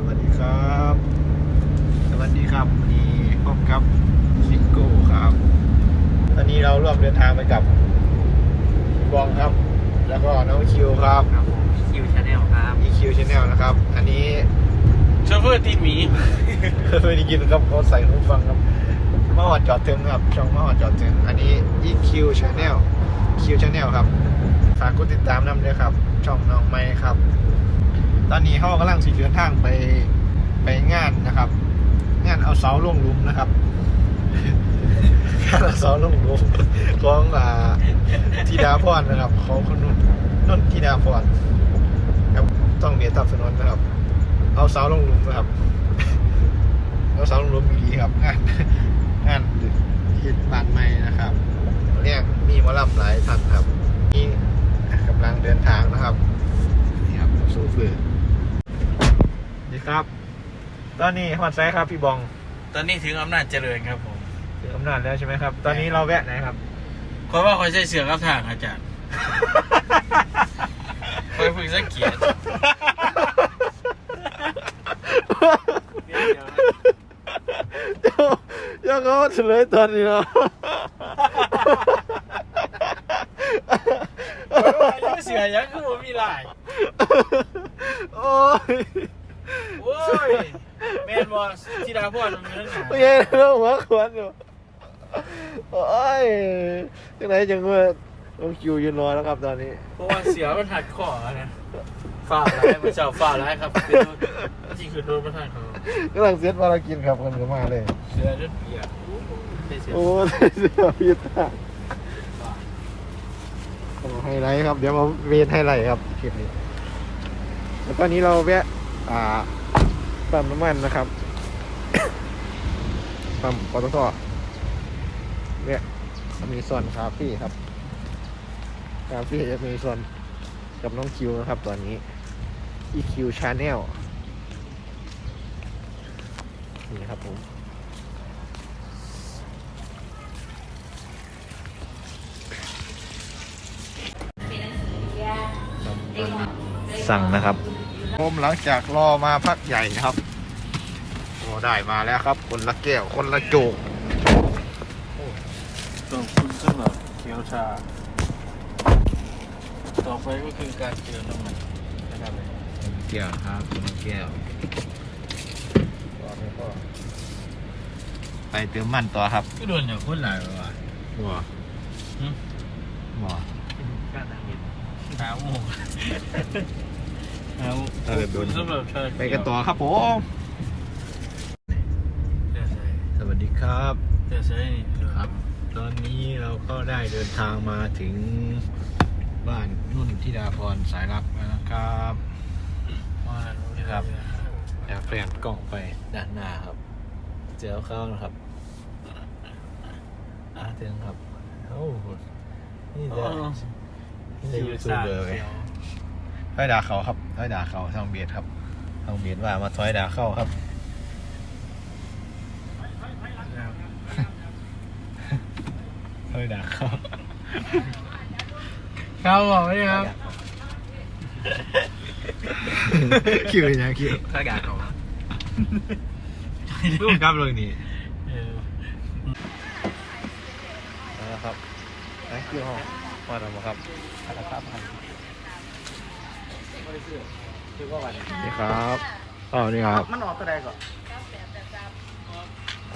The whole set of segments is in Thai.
สวัสดีครับ สวัสดีครับวันนี้พบกับซิงโก้ครับ ตอนนี้เราร่วมเดินทางไปกับบองครับ แล้วก็น้องคิวครับครับผมคิวชาแนลครับ EQ Channel นะครับ อันนี้โชเฟอร์ตีหมีเคยได้ยินครับเขาใส่หูฟังครับมาหอดจอดถึงครับช่องมาหอดจอดถึงอันนี้ EQ Channel Q Channel ครับฝากกดติดตามน้ำด้วยครับ ช่องน้องไม้ครับ ตอนนี้เขากำลังสิเดินทางไปไปงานนะครับ งานเอาเสาลงลุมนะครับงานเอาเสาลงลุมของอ่าธิดาพรนะครับ ของคุณนุ่นนุ่นธิดาพรครับต้องเมียตับสนนนะครับ เอาเสาลงลุมนะครับ เอาเสาลงลุมอีหลีครับงานงานที่บ้านใหม่นะครับเนี่ยมีมอลำหลายท่านครับนี่กำลังเดินทางนะครับนี่ครับสู้ฝืน นี่ครับ ตอนนี้ฮอดไซครับพี่บองตอนนี้ถึงอำนาจเจริญครับผม ถึงอำนาจแล้วใช่ไหมครับ ตอนนี้เราแวะไหนครับคอยว่าคอยใช้เสือกับทางอาจารย์ คอยฝึกสังเกตเจ้าเจ้าเขาเฉลยตอนนี้เนาะเสือยังคือผมมีลาย โอ้ยโอ้ ยแมนบอสที่ดาพ่อตรงนี้ไม่ใช่เรื่องหัวขวานอยู่โอ้ยจังไหนจังว่าต้องคิวยืนรอแล้วครับตอนนี้ เพราะว่าเสือมันหัดคอนะฝ่าร้ายมันเจ้าฝ่าร้ายครับจริงคือโดนประทานเขากำลังเซตภารกิจครับคนก็มาเลย เสือเลือดเปียกได้เสือโอ้ยเสียพิษอะโอ้ไฮไลท์ครับ เดี๋ยวมาเวทไฮไลท์ครับคลิปนี้แล้วตอนนี้เราแวะอ่า ปั๊มน้ำมันนะครับปั๊มปตทแวะมีส่วนคาเฟ่ครับคาเฟ่มีส่วนกับน้องคิวนะครับ ตอนนี้ EQ Channel นี่ครับผมสั่งนะครับผมหลังจากรอมาพักใหญ่นะครับโอ้ ได้มาแล้วครับ คนละแก้ว คนละโจกต้องคุณสำหรับเคียวชา ต่อไปก็คือการเจือน้ำมันนะครับแก้วครับคนละแก้วไปเติมมันต่อครับก็โดนอย่างคนหลายว่ะบัวหึบัวการทางเห็นหาโอ้หาเออโดนสำหรับชาไปกันต่อครับผม ครับเดี๋ยวใส่นี่ครับ ตอนนี้เราก็ได้เดินทางมาถึงบ้านนุ่นธิดาพรสายลับแล้วนะครับว่าครับแอบแฝงกล่องไปด้านหน้าครับ เจอเข้านะครับอาเถึงครับโอ้โหนี่โอ้จะนี่จะยูทูบเบอร์ไหมถอยด่าเขาครับถอยด่าเขาทางเบียดครับทางเบียดว่ามาถอยด่าเข้าครับ ถอยด่าเข้าครับบอกไหมครับคิวเป็นยังคิวข้ากาของร่วมกับเลยนี่เออนะครับไอ้คิวห้องมาทำมาครับครับนี่ครับอ๋อนี่ครับ มันออกตัวใดก่อน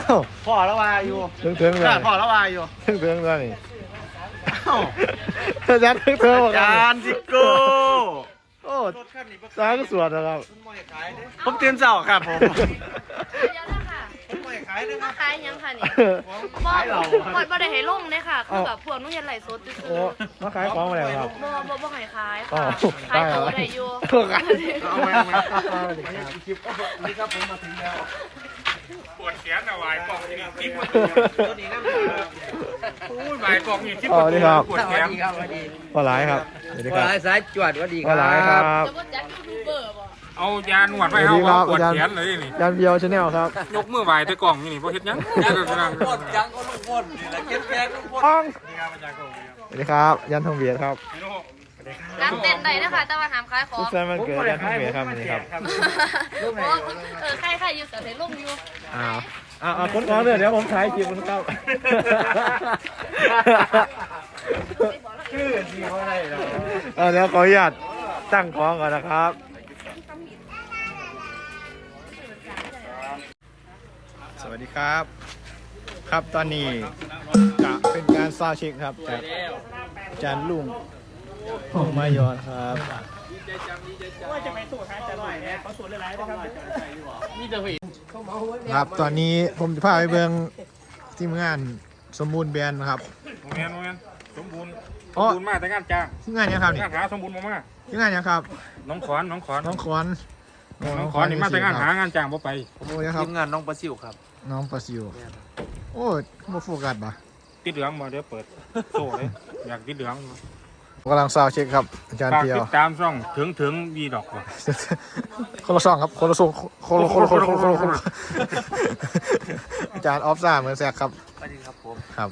เอ้าพ่อละวาอยู่ถึงถึงเลย พ่อละวาอยู่ถึงถึงเลยนี่อาจารย์ถึงถึงหมดจานจิโก้โอ้จานก็สวดนะครับ ผมตื่นเช้าครับผม เดี๋ยว นะคะมาขายยังค่ะนี่บ่บ่บ่ได้ให้ลงเลยค่ะ คือแบบพวกหนู้นยันไหลสดซื่อโอ้มาขายของมาแล้วครับ ๆบ่บ่บ่ให้ขายอ๋อค่ะขายได้เหรตัอวได้อยู่ขายเอาไว้เอาไว้นี่ครับผมมาถึงแล้วปวดแขนเอาไว้กล่องนี่ทิพย์ตัวนี้นั่นอู้ยหมายกล่องนี่ทิพย์อ๋อนี่ครับปวดแขนปลาไหลครับสวัสดีครับสายจวดวัดีปลาไหลครับ จะบ่จักยูทูบเบอร์บ่ เอายาหนวดไว้เอาว่าปวดแขนเลยนี่ยานเบียวชาแนลครับ ยกมือไหวแต่กล่องนี่นี่พอเฮ็ดหยังเฮ็ดแต่นั่งหมดยังก็ลงพ้นนี่แหละเก็บแกงลงพ้นป้องนี่ครับอาจารย์กล่องนี่ครับสวัสดีครับ ยันทองเบียดครับไม่รู้รับเต้นได้นะคะแต่ว่าห้ามขายของทุกท่านมันเกิดอาจารย์ทองเบียร์ครับนี่ครับโอ้เออใครใครอยู่แต่ในร่มอยู่อ้าวอ้าวคนของเลยเดี๋ยวผมถ่ายคลิปมันเข้าชื่อจริงว่าอะไรเราเออเดี๋ยวขออนุญาตตั้งของก่อนนะครับ สวัสดีครับ ครับตอนนี้จะเป็นการซาวด์เช็คครับจากอาจารย์ลุงของมายอนครับนี่จะเห็นครับตอนนี้ผมจะพาไปเบิ่งทีมงานสมบูรณ์แบรนด์นะครับโมเมนต์โมเมนต์สมบูรณ์สอ๋อมบูรณ์มากแต่งานจ้างทีมงานยังครับนี่งานหาสมบูรณ์มากทีมงานยังครับๆน้องขอนน้องขอนน้องขวัญโน้องขอนนี่มาแต่งานหางานจ้างบ่ไปโอ้ยครับทีมงานน้องประสิวครับ น้องปลาซิว โอ้ยมาโฟกัสปะติดเหลืองมาเดี๋ยวเปิดโซ่เลยอยากติดเหลืองกำลังซาวด์เช็คครับ อาจารย์ฝากเพียวติดตามช่องถึงถึงวีดอกว่ะคนละซองครับ คนละซองคนละคนละคนละคนละคนละคนละอาจารย์ออฟซ่าเหมือนแซกครับสวัสดีครับผมครับ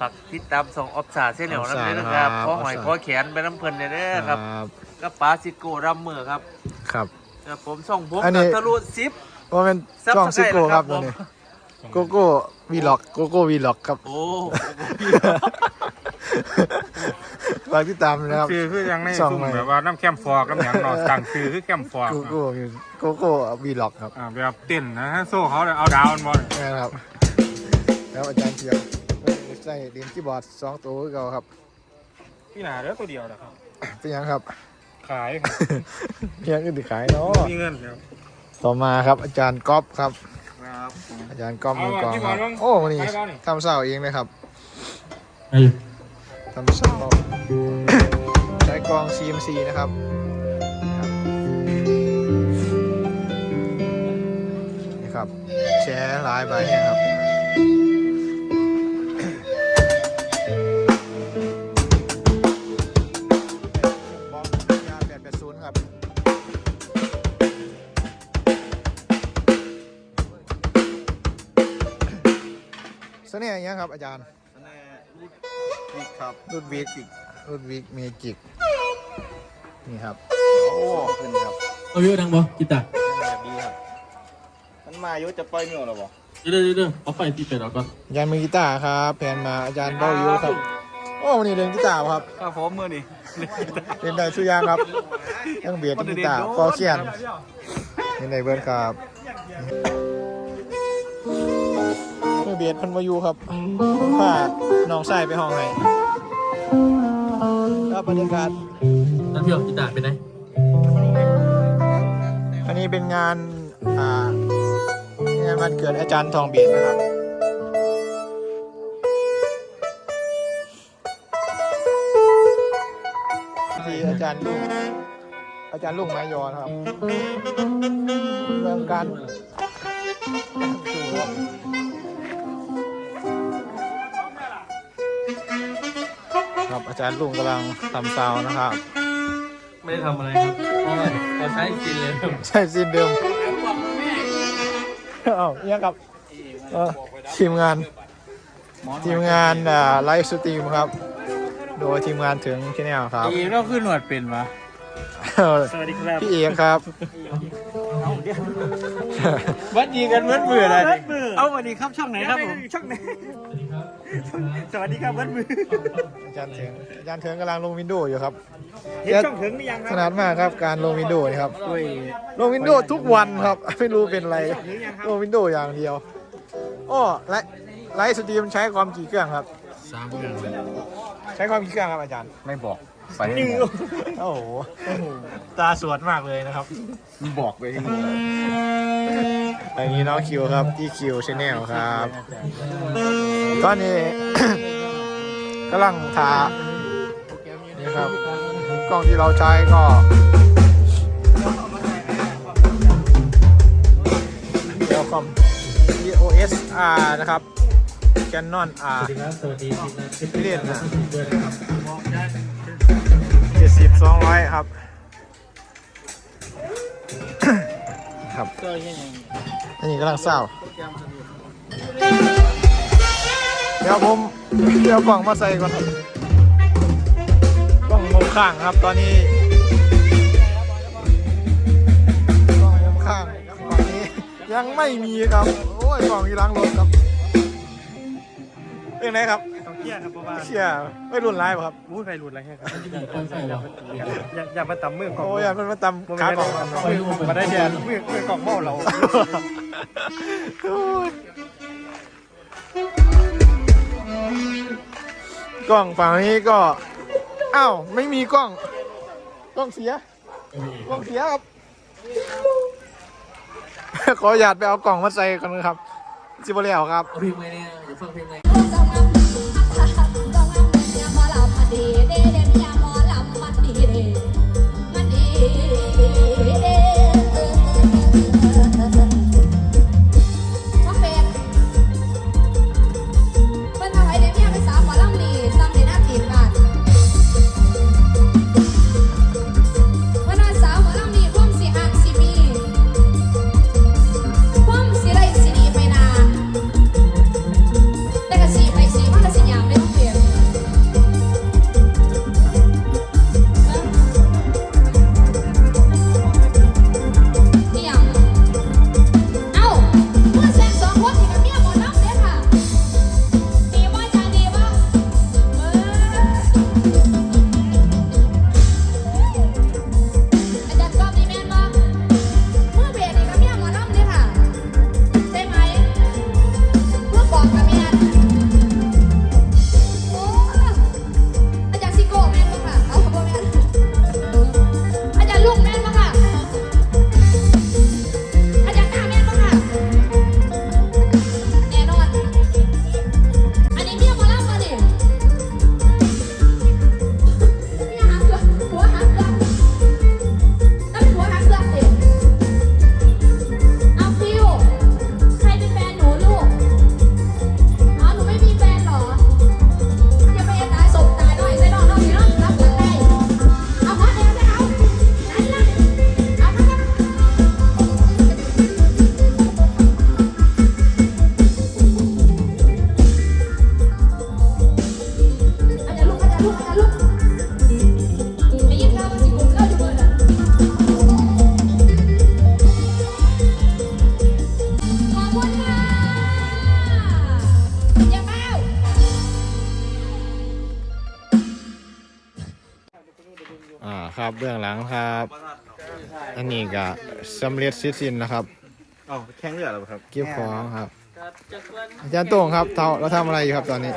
ฝากติดตามสองออฟซาเส้นเหนียวนั่นเลยนะคครัรับบข้อหอยข้อแขนไปน้ำเพลินเลยนะครับก็ปาซิโก้รัมเมอร์ครับ ครับครับผมส่องผมอันนี้กับทะลุซิป ว่าเป็นซับกล้องสซิไครต์โก้ครับเหรอตัวครับนี้โกโก้วีล็อกโกโก้วีล็อกครับโอ้ฝากติดตามด้วยนะครับซื้อคือยังในช่องซุ่มใหม่แบบว่าน้ำแคมฟอกน้ำหยังเนอสั่งซื้อคือแคมฟอกโกโก้โกโก้วีล็อกครับอ่าแบบเต้นนะฮะโซ่เขาเลยเอาดาวน์บอลนี่นะครับ แล้วอาจารย์เพียวใส่เรียนคีย์บอร์ดสองตัวคือเก่าครับพี่หนาเด้อตัวเดียวนะครับเป็นยังครับ ขายครับเพียงอื่นที่ขายเนาะมีเงินครับ ต่อมาครับอาจารย์ก๊อฟครับ ครับอาจารย์ก๊อฟมือกลองเอาครับที่มาลงโอ้วันนี้ไปบ้านนี่ทำเสาเองเลยครับทำเสาใช้กลอง CMC นะครับนี่ครับแชร์หลายใบเนี่ยครับ สน่ห์ยังครับอาจารย์ครับรุ่นวิกรุ่นวิกเมจิกนี่ครับโอ้ขึ้นครับเอาเยอะดังบ่กีตาร์แบบดีครับมันมาอยู่จะปล่อยเมื่อหรอบ่เดี๋ยวเดี๋ยวเดี๋ยวเอาไฟที่เป็ดออกก่อนอาจารย์มือกีตาร์ครับแผนมาอาจารย์เบ้ายูครับโอ้วันนี้เล่นกีตาร์ครับข้าพร้อมเมื่อนี่เล่นได้ทุกอย่างครับทั้งเบียดทั้งกีตาร์ฟอเคียนเล่นได้เบิร์ดครับเมื่ อเบียดเพันมาอยู่ครับผมพาน้องใส่ไปห้องให้ครับบรรยากาศนั่นพี่เอากีตาร์ไปไหนอันนี้เป็นงานอ่างานวันเกิดอาจารย์ทองเบียดนะครับที่อาจารย์ลุงอาจารย์ลุงไม้ยอนะครับเรื่องการดูครับ ครับ อาจารย์ลุงกำลังทำซาวน์นะครับ ไม่ได้ทำอะไรครับเพราะว่าเราใช้กินเลยครับใช่สินเดิมเอ้ายังกับเอ่อทีมงาน ทีมงานอ่าไลฟ์สตรีมครับ โดยทีมงานถึงชแนลครับ อีเราขึ้นหนวดเป็นวะสวัสดีครับ พี่เอกครับ วัดดีกันเมื่อเบื่ออะไรเอาวันนี้ครับช่องไหนครับผมช่องไหน สวัสดีครับวันมืออาจารย์เถิงอาจารย์เถิงกำลังลงวินโดว์อยู่ครับเห็นช่องถึงหรือยังคขรับนาดมากครับการลงวินโดว์นี่ครับโอ้ยลงวินโดว์ทุกวันครับ ไม่รู้เป็นอะไรลงวินโดว์อย่างเดียวอ้อไลฟ์ไลฟ์สตรีมใช้ความกี่เครื่องครับ สามเดือนใช้ความกี่เครื่องครับอาจารย์ ไม่บอก ไปโอ้โหตาสวดมากเลยนะครับบอกไปที่หมดอันนี้น้องคิวครับที่คิวชาแนลครับตอนนี้กำลังทานี่ครับ กล้องที่เราใช้ก็เดี๋ยวคอม EOS R นะครับ Canon R สวัสดีทีมงานไม่เล่นนะ เจ็ดสิบสองร้อยครับ ครับก็ยังอันนี้กำลังเศร้า เดี๋ยวผมเดี๋ยวกล่องมาใส่ก่อนครับกล่องมงข้างครับ ตอนนี้กล้องมุมข้างฝั่งนี้ยังไม่มีครับ โอ้ยกล้องที่ล้างรถครับเป็นไงครับ ต้องเครียดครับเพราะว่าเชี่ยไม่รุนแรงครับ มูดไปหลุดอะไรแค่ครับอย่าอย่ามาตำมือกล่องโอ้ยอย่ามันมาตำขาขากล่ล่อองงมันมาได้แดนมือมือกล่องเมาเรา โอ้ยกล้องฝั่งนี้ก็ อ้าว ไม่มีกล้อง กล้องเสีย กล้องเสียครับ ขออนุญาตไปเอากล่องมาใส่กันนะครับจิบเลียวครับเพลงไหมเนี่ยอย่าฟังเพลงไหม อันนี้ก็สำเร็จเสร็จสิ้นนะครับอ๋อแข้งเลือดหรอครับเก็บของครับอาจารย์โต้งครับเราเราทำอะไรอยู่ครับตอนนี้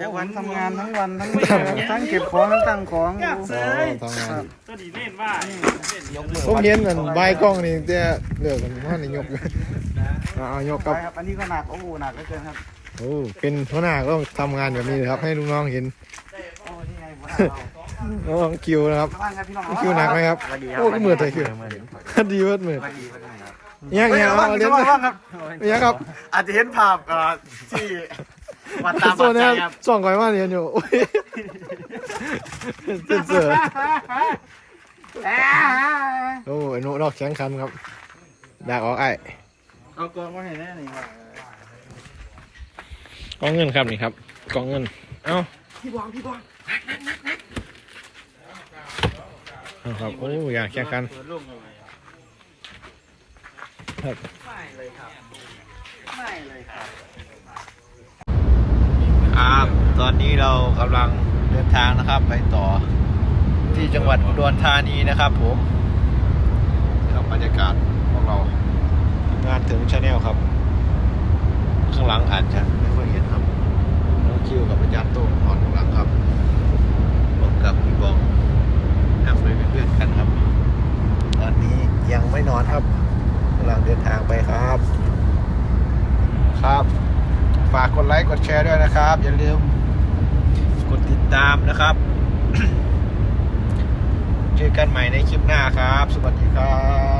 ทุกวันทำงานทั้งวันทั้งวันทั้งเก็บของทั้งตั้งของอ๋อทำงานก็ดีเล่นว่าผมเห็นเหมือนใบกล้องนี่แต่เลือกมันว่าในยกอยู่เอาเอายกครับครับอันนี้ก็หนักโอ้โหหนักเหลือเกินครับโอ้เป็นหัวหน้าก็ต้องทำงานแบบนี้เลยครับ ให้ลูกน้องเห็นโอ้นี่ไงหัวหน้าเรา น้องคิวนะครับ บ้านครับพี่น้องคิวหนักไหมครับ โอ้ก็มือไทยคิวดีเวิร์ดมือยังยังเอาเอาเล่นบ้างครับยังครับ อาจจะเห็นภาพเอ่อที่วัดตามโซวัดนใจนี้ครับส่องก่อยมาเรียนอยู่โอ้ยเสือเสือโอ้ยนุนอกแข็งขันครับดากออกไอ้เอากองมาให้แน่นี่ว่ากองเงินครับนี่ครับกองเงิน เอ้าพี่บองพี่บอง เอาครับโอ้ยอยากแข่งขันเปิดลูกเลยครับไม่เลยครับไม่เลยครับครับตอนนี้เรากำลังเดินทางนะครับ ไปต่อที่จังหวัดอุดรธานีนะครับผมครับบรรยากาศพวกเรางานถึงชาแนลครับ ข้างหลังอาจจะไม่ค่อยเห็นครับน้องคิวกับอาจารย์โต้งนอนข้างหลังครับผมกับพี่บองนั่งไปเป็นเพื่อนกันครับ ตอนนี้ยังไม่นอนครับกำลังเดินทางไปครับ ครับ ฝากกดไลค์กดแชร์ด้วย นะครับ อย่าลืมกดติดตามนะครับ เจอกันใหม่ในคลิปหน้าครับ สวัสดีครับ